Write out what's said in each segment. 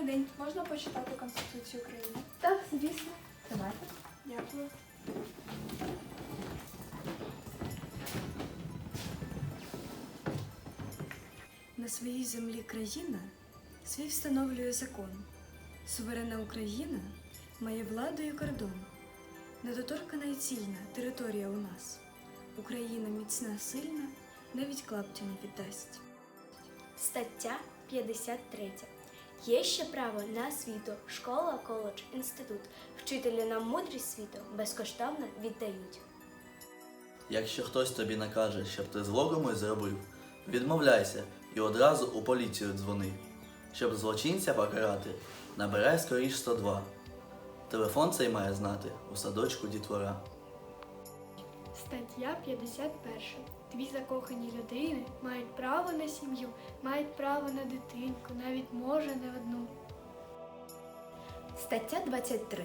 Добрий день. Можна почитати Конституцію України? Так, звісно. Давайте. Дякую. На своїй землі країна свій встановлює закон. Суверенна Україна має владу і кордон. Недоторкана і цільна територія у нас. Україна міцна, сильна, навіть клаптю не віддасть. Стаття 53. Є ще право на освіту, школа, коледж, інститут. Вчителі нам мудрість світу безкоштовно віддають. Якщо хтось тобі накаже, щоб ти зло комусь зробив, відмовляйся і одразу у поліцію дзвони. Щоб злочинця покарати, набирай скоріш 102. Телефон цей має знати у садочку дітвора. Стаття 51. Дві закохані людини мають право на сім'ю, мають право на дитинку, навіть може не одну. Стаття 23.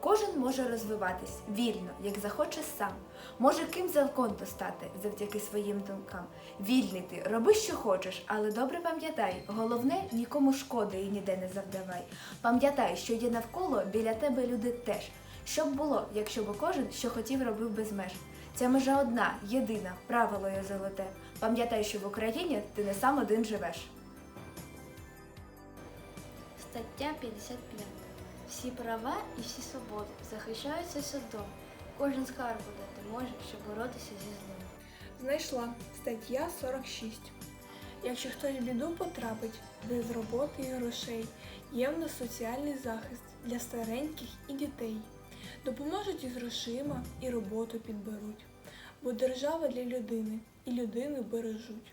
Кожен може розвиватись вільно, як захоче сам. Може ким закон стати завдяки своїм думкам. Вільний ти, роби, що хочеш, але добре пам'ятай, головне нікому шкоди і ніде не завдавай. Пам'ятай, що є навколо біля тебе люди теж. Що б було, якщо б кожен, що хотів, робив без меж. Ця межа одна, єдина, правило є золоте. Пам'ятай, що в Україні ти не сам один живеш. Стаття 55. Всі права і всі свободи захищаються судом. Кожен скарбу дати може, щоб боротися зі злом. Знайшла стаття 46. Якщо хтось в біду потрапить без роботи і грошей, є в нас соціальний захист для стареньких і дітей. Допоможуть із грошима і роботу підберуть. Бо держава для людини і людину бережуть.